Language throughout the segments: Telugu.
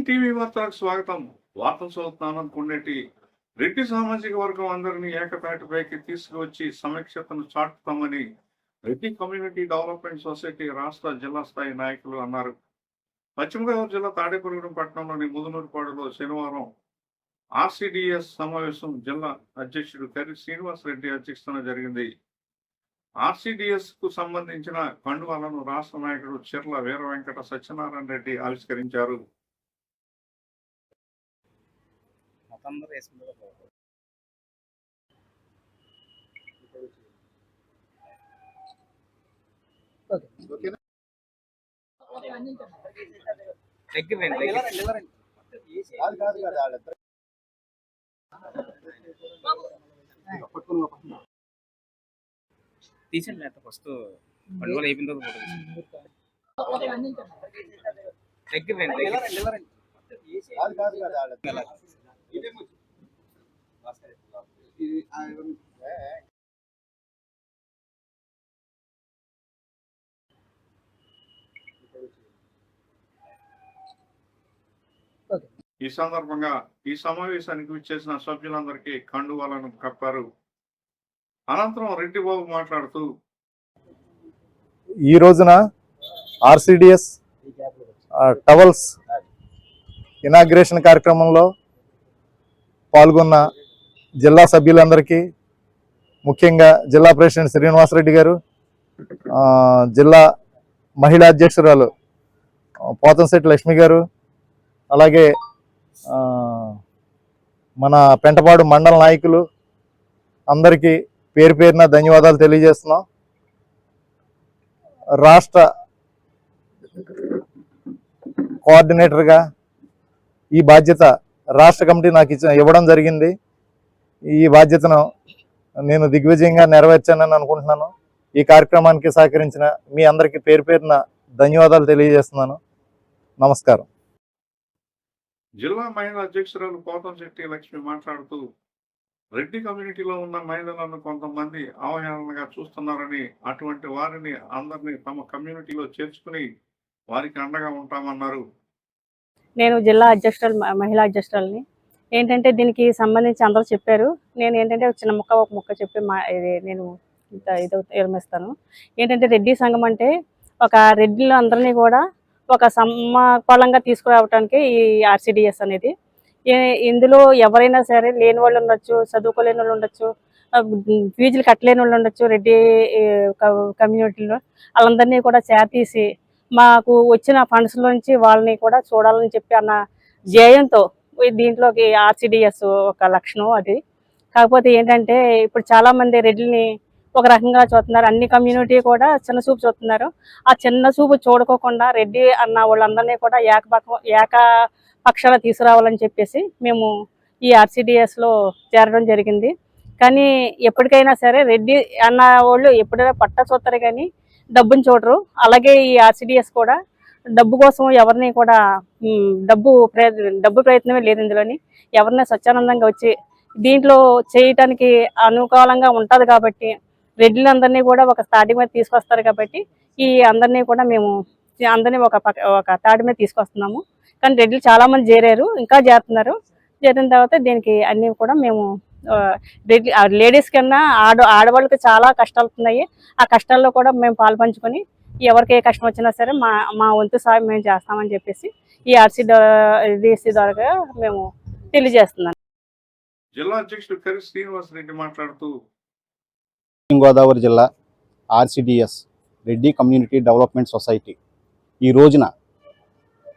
నైన్ టీవీ వార్తలకు స్వాగతం. వార్తలు చదువుతున్నాను అనుకునేటి రెడ్డి సామాజిక వర్గం అందరినీ ఏకతాటిపైకి తీసుకువచ్చి సమీక్షతను చాటుతామని రెడ్డి కమ్యూనిటీ డెవలప్మెంట్ సొసైటీ రాష్ట్ర జిల్లా స్థాయి నాయకులు అన్నారు. పశ్చిమ గోదావరి జిల్లా తాడేపల్లిగూడెం పట్టణంలోని ముదునూరుపాడులో శనివారం ఆర్సిడిఎస్ సమావేశం జిల్లా అధ్యక్షుడు కరి శ్రీనివాస్ రెడ్డి అధ్యక్షతన జరిగింది. ఆర్సిడిఎస్కు సంబంధించిన కండువాలను రాష్ట్ర నాయకుడు చిర్ల వీర వెంకట సత్యనారాయణ రెడ్డి ఆవిష్కరించారు. మొత్తం అందరూ వేసుకుంటారు. తీసండి ఫస్ట్ పండుగలు అయిపోయిన తర్వాత. దగ్గర దగ్గర. ఈ సందర్భంగా ఈ సమావేశానికి విచ్చేసిన సభ్యులందరికీ కండువాలను కప్పారు. అనంతరం రెడ్డి బాబు మాట్లాడుతూ ఈ రోజున ఆర్సిడిఎస్ టవల్స్ ఇనాగ్రేషన్ కార్యక్రమంలో పాల్గొన్న జిల్లా సభ్యులందరికీ ముఖ్యంగా జిల్లా ప్రెసిడెంట్ శ్రీనివాసరెడ్డి గారు జిల్లా మహిళా అధ్యక్షురాలు పోతంశెట్టి లక్ష్మి గారు అలాగే మన పెంటపాడు మండల నాయకులు అందరికీ పేరు పేరున ధన్యవాదాలు తెలియజేస్తున్నాం. రాష్ట్ర కోఆర్డినేటర్గా ఈ బాధ్యత రాష్ట్ర కమిటీ నాకు ఇచ్చిన ఇవ్వడం జరిగింది. ఈ బాధ్యతను నేను దిగ్విజయంగా నెరవేర్చానని అనుకుంటున్నాను. ఈ కార్యక్రమానికి సహకరించిన మీ అందరికీ పేరు పేరున ధన్యవాదాలు తెలియజేస్తున్నాను. నమస్కారం. జిల్లా మహిళా అధ్యక్షురాలు పోతంశెట్టి లక్ష్మి మాట్లాడుతూ రెడ్డి కమ్యూనిటీలో ఉన్న మహిళలను కొంతమంది అవహేళనగా చూస్తున్నారని అటువంటి వారిని అందరినీ తమ కమ్యూనిటీలో చేర్చుకుని వారికి అండగా ఉంటామన్నారు. నేను జిల్లా అధ్యక్షురాలు మ- మహిళా అధ్యక్షురాలని. ఏంటంటే దీనికి సంబంధించి అందరూ చెప్పారు. నేను ఏంటంటే చిన్న ముక్క ఒక ముక్క చెప్పి మా ఇది నేను ఇంత ఇది నిర్మిస్తాను ఏంటంటే రెడ్డి సంఘం అంటే ఒక రెడ్డిలు అందరినీ కూడా ఒక సమకోళంగా తీసుకురావడానికి ఈ ఆర్సిడిఎస్ అనేది. ఇందులో ఎవరైనా సరే లేని వాళ్ళు ఉండొచ్చు చదువుకోలేని వాళ్ళు ఉండొచ్చు ఫీజులు కట్టలేని వాళ్ళు ఉండొచ్చు రెడ్డి కమ్యూనిటీలో వాళ్ళందరినీ కూడా చేతీసి మాకు వచ్చిన ఫండ్స్ నుంచి వాళ్ళని కూడా చూడాలని చెప్పి అన్న ధ్యేయంతో దీంట్లోకి ఆర్సిడిఎస్ ఒక లక్షణం అది. కాకపోతే ఏంటంటే ఇప్పుడు చాలా మంది రెడ్డిని ఒక రకంగా చూస్తున్నారు. అన్ని కమ్యూనిటీ కూడా చిన్న చూపు చూస్తున్నారు. ఆ చిన్న చూపు చూడకోకుండా రెడ్డి అన్న వాళ్ళందరినీ కూడా ఏకపక్ష ఏక పక్షాన తీసుకురావాలని చెప్పేసి మేము ఈ ఆర్సిడిఎస్లో చేరడం జరిగింది. కానీ ఎప్పటికైనా సరే రెడ్డి అన్న వాళ్ళు ఎప్పుడైనా పట్ట చూస్తారు కానీ డబ్బుని చూడరు. అలాగే ఈ ఆర్సిడిఎస్ కూడా డబ్బు కోసం ఎవరిని కూడా డబ్బు డబ్బు ప్రయత్నమే లేదు ఇందులోని. ఎవరిని స్వచ్ఛానందంగా వచ్చి దీంట్లో చేయటానికి అనుకూలంగా ఉంటుంది కాబట్టి రెడ్లందరినీ కూడా ఒక తాటి మీద తీసుకొస్తారు కాబట్టి ఈ అందరినీ కూడా మేము అందరినీ ఒక పక్క- ఒక తాటి మీద తీసుకొస్తున్నాము. కానీ రెడ్లు చాలామంది చేరారు ఇంకా చేరుతున్నారు. చేరిన తర్వాత దీనికి అన్నీ కూడా మేము లేడీస్ కన్నా ఆడ ఆడవాళ్ళకి చాలా కష్టాలు ఉన్నాయి ఆ కష్టాల్లో కూడా మేము పాల్పంచుకొని ఎవరికి ఏ కష్టం వచ్చినా సరే మా మా వంతు సాయం మేము చేస్తామని చెప్పేసి ఈ ఆర్సీ డిఎస్సి ద్వారా మేము తెలియజేస్తున్నాను జిల్లా అధ్యక్షుడు కరి శ్రీనివాస్ రెడ్డి మాట్లాడుతూ పశ్చిమ గోదావరి జిల్లా RCDS Reddy community development society ఈ రోజున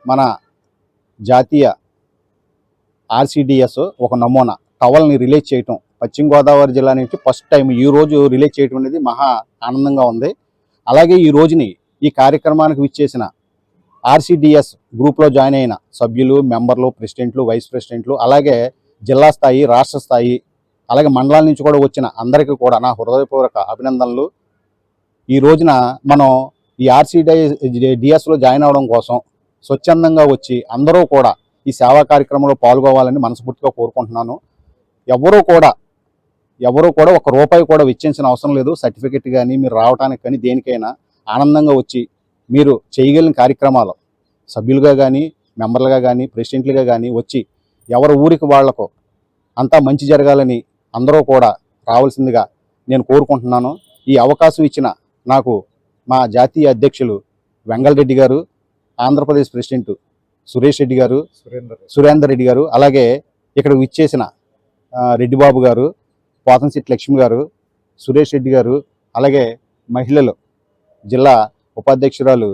మన జాతీయ ఆర్సిడిఎస్ ఒక నమూనా టవల్ని రిలీజ్ చేయటం. పశ్చిమ గోదావరి జిల్లా నుంచి ఫస్ట్ టైం ఈ రోజు రిలీజ్ చేయటం అనేది మహా ఆనందంగా ఉంది. అలాగే ఈ రోజుని ఈ కార్యక్రమానికి విచ్చేసిన ఆర్సిడిఎస్ గ్రూప్లో జాయిన్ అయిన సభ్యులు మెంబర్లు ప్రెసిడెంట్లు వైస్ ప్రెసిడెంట్లు అలాగే జిల్లా స్థాయి రాష్ట్ర స్థాయి అలాగే మండలాల నుంచి కూడా వచ్చిన అందరికీ కూడా నా హృదయపూర్వక అభినందనలు. ఈ రోజున మనం ఈ ఆర్సీడీ డిఎస్లో జాయిన్ అవ్వడం కోసం స్వచ్ఛందంగా వచ్చి అందరూ కూడా ఈ సేవా కార్యక్రమంలో పాల్గొవాలని మనస్ఫూర్తిగా కోరుకుంటున్నాను. ఎవరూ కూడా ఎవరూ కూడా ఒక రూపాయి కూడా వెచ్చించిన అవసరం లేదు. సర్టిఫికెట్ కానీ మీరు రావడానికి కానీ దేనికైనా ఆనందంగా వచ్చి మీరు చేయగలిగిన కార్యక్రమాలు సభ్యులుగా కానీ మెంబర్లుగా కానీ ప్రెసిడెంట్లుగా కానీ వచ్చి ఎవరి ఊరికి వాళ్ళకు అంతా మంచి జరగాలని అందరూ కూడా రావాల్సిందిగా నేను కోరుకుంటున్నాను. ఈ అవకాశం ఇచ్చిన నాకు మా జాతీయ అధ్యక్షులు వెంగళరెడ్డి గారు ఆంధ్రప్రదేశ్ ప్రెసిడెంట్ సురేష్ రెడ్డి గారు సురేందర్ రెడ్డి గారు అలాగే ఇక్కడ విచ్చేసిన రెడ్డిబాబు రెడ్డి బాబు గారు పోతంశెట్టి లక్ష్మి గారు సురేష్ రెడ్డి గారు అలాగే మహిళలు జిల్లా ఉపాధ్యక్షురాలు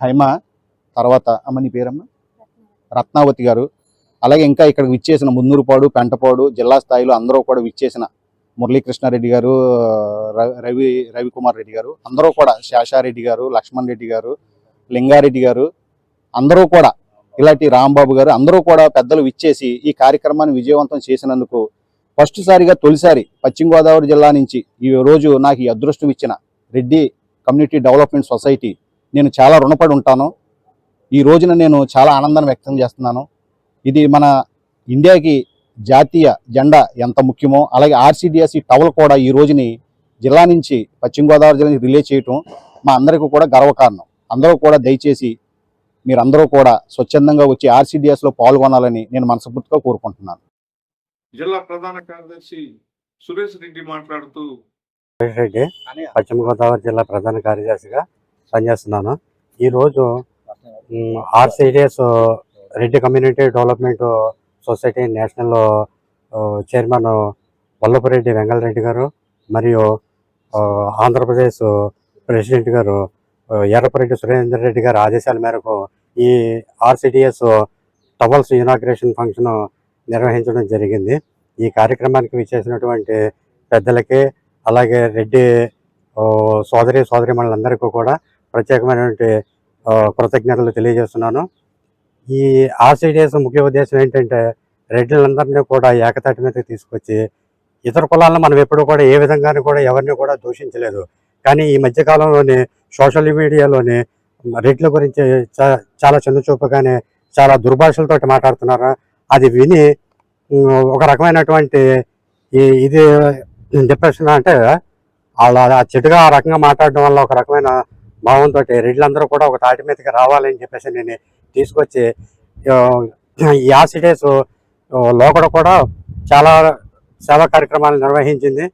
హైమ తర్వాత అమ్మ నీ పేరమ్మ? రత్నావతి గారు అలాగే ఇంకా ఇక్కడ విచ్చేసిన మున్నూరుపాడు పెంటపాడు జిల్లా స్థాయిలో అందరూ కూడా విచ్చేసిన మురళీకృష్ణారెడ్డి గారు రవి రవికుమార్ రెడ్డి గారు అందరూ కూడా శాషారెడ్డి గారు లక్ష్మణ్ రెడ్డి గారు లింగారెడ్డి గారు అందరూ కూడా ఇలాంటి రాంబాబు గారు అందరూ కూడా పెద్దలు విచ్చేసి ఈ కార్యక్రమాన్ని విజయవంతం చేసినందుకు ఫస్ట్ సారిగా తొలిసారి పశ్చిమ గోదావరి జిల్లా నుంచి ఈ రోజు నాకు ఈ అదృష్టం ఇచ్చిన రెడ్డి కమ్యూనిటీ డెవలప్మెంట్ సొసైటీ. నేను చాలా రుణపడి ఉంటాను. ఈ రోజున నేను చాలా ఆనందాన్ని వ్యక్తం చేస్తున్నాను. ఇది మన ఇండియాకి జాతీయ జెండా ఎంత ముఖ్యమో అలాగే ఆర్సీడిఎస్ ఈ టవల్ కూడా ఈ రోజుని జిల్లా నుంచి పశ్చిమ గోదావరి జిల్లా రిలే చేయటం మా అందరికీ కూడా గర్వకారణం. అందరూ కూడా దయచేసి మీరందరూ కూడా స్వచ్ఛందంగా వచ్చి RCDS లో పాల్గొనాలని నేను మనస్ఫూర్తిగా కోరుకుంటున్నాను. జిల్లా ప్రధాన కార్యదర్శి సురేష్ రెడ్డి మాట్లాడుతూ రెడ్డి పశ్చిమ గోదావరి జిల్లా ప్రధాన కార్యదర్శిగా పనిచేస్తున్నాను. ఈరోజు RCDS Reddy community development society national chairman Vallabhareddy Vengalareddy garu మరియు ఆంధ్రప్రదేశ్ ప్రెసిడెంట్ గారు ఎర్రపరెడ్డి సురేందర్ రెడ్డి గారి ఆదేశాల మేరకు ఈ ఆర్సిడిఎస్ టవల్స్ ఇనాగ్రేషన్ ఫంక్షన్ నిర్వహించడం జరిగింది. ఈ కార్యక్రమానికి విచ్చేసినటువంటి పెద్దలకి అలాగే రెడ్డి సోదరి సోదరి మనందరికీ కూడా ప్రత్యేకమైనటువంటి కృతజ్ఞతలు తెలియజేస్తున్నాను. ఈ ఆర్సిడిఎస్ ముఖ్య ఉద్దేశం ఏంటంటే రెడ్లందరినీ కూడా ఏకతాటి మీదకి తీసుకొచ్చి ఇతర కులాలను మనం ఎప్పుడు కూడా ఏ విధంగానూ కూడా ఎవరిని కూడా దూషించలేదు. కానీ ఈ మధ్యకాలంలోనే సోషల్ మీడియాలోని రేట్ల గురించి చాలా చిన్నచూపుగానే చాలా దుర్భాషలతోటి మాట్లాడుతున్నారు? అది విని ఒక రకమైనటువంటి ఈ ఇది డిప్రెషన్ అంటే వాళ్ళ ఆ చెడుగా ఆ రకంగా మాట్లాడడం వల్ల ఒక రకమైన భావంతో రెడ్లందరూ కూడా ఒక తాటి మీదకి రావాలని చెప్పేసి నేను తీసుకొచ్చి ఈ యాసిడేస్ లోకడ కూడా చాలా సేవా కార్యక్రమాలు నిర్వహించింది.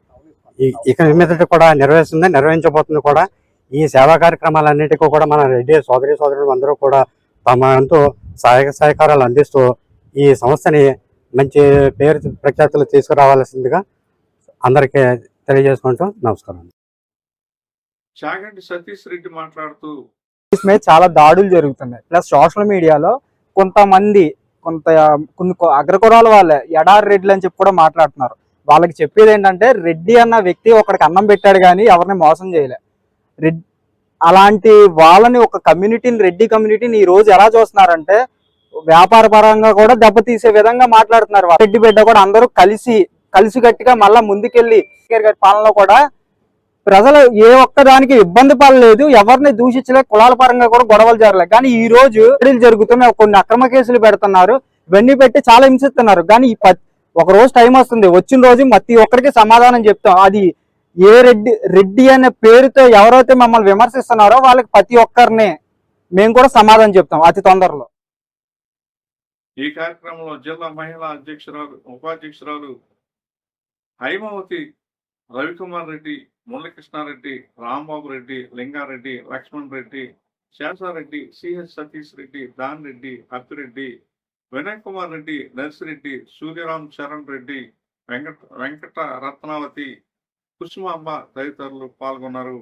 ఇక మీదట కూడా నిర్వహిస్తుంది నిర్వహించబోతుంది కూడా. ఈ సేవా కార్యక్రమాలన్నిటికీ కూడా మన రెడ్డి సోదరి సోదరులు అందరూ కూడా తమ ఎంతో సహాయక సహకారాలు అందిస్తూ ఈ సంస్థని మంచి పేరు ప్రఖ్యాతులు తీసుకురావాల్సిందిగా అందరికీ తెలియజేసుకుంటూ నమస్కారం. చాగంటి సతీష్ రెడ్డి మాట్లాడుతూ మీద చాలా దాడులు జరుగుతున్నాయి. ప్లస్ సోషల్ మీడియాలో కొంతమంది కొంత కొన్ని అగ్రకులాల వాళ్ళే ఎడారి రెడ్లు అని చెప్పి కూడా మాట్లాడుతున్నారు. వాళ్ళకి చెప్పేది ఏంటంటే రెడ్డి అన్న వ్యక్తి ఒకడికి అన్నం పెట్టాడు కానీ ఎవరిని మోసం చేయలే. రెడ్ అలాంటి వాళ్ళని ఒక కమ్యూనిటీని రెడ్డి కమ్యూనిటీని ఈ రోజు ఎలా చూస్తున్నారంటే వ్యాపార పరంగా కూడా దెబ్బతీసే విధంగా మాట్లాడుతున్నారు రెడ్డి బిడ్డ కూడా అందరూ కలిసి కలిసికట్టుగా మళ్ళా ముందుకెళ్ళి గారి పాలనలో కూడా ప్రజలు ఏ ఒక్క దానికి ఇబ్బంది పడలేదు ఎవరిని దూషించలే కులాల పరంగా కూడా గొడవలు జరగలేదు. కానీ ఈ రోజు దాడులు జరుగుతున్నాయి కొన్ని అక్రమ కేసులు పెడుతున్నారు ఇవన్నీ పెట్టి చాలా హింసిస్తున్నారు. కానీ ప- ఒక రోజు టైం వస్తుంది వచ్చిన రోజు ప్రతి ఒక్కరికి సమాధానం చెప్తాం. అది ఏ రెడ్డి రెడ్డి అనే పేరుతో ఎవరైతే మమ్మల్ని విమర్శిస్తున్నారో వాళ్ళకి ప్రతి ఒక్కరిని మేము కూడా సమాధానం చెప్తాం అతి తొందరలో. ఈ కార్యక్రమంలో జిల్లా మహిళా అధ్యక్షురాలు ఉపాధ్యక్షురాలు హైమావతి రవికుమార్ రెడ్డి మురళీకృష్ణారెడ్డి రాంబాబు రెడ్డి లింగారెడ్డి లక్ష్మణ్ రెడ్డి శేషారెడ్డి సిహెచ్ సతీష్ రెడ్డి దాన్ రెడ్డి అత్తిరెడ్డి వినయ్ కుమార్ రెడ్డి నర్సిరెడ్డి సూర్యరామ్ చరణ్ రెడ్డి వెంకట వెంకట రత్నావతి కుసుమాంబ తదితరులు పాల్గొన్నారు.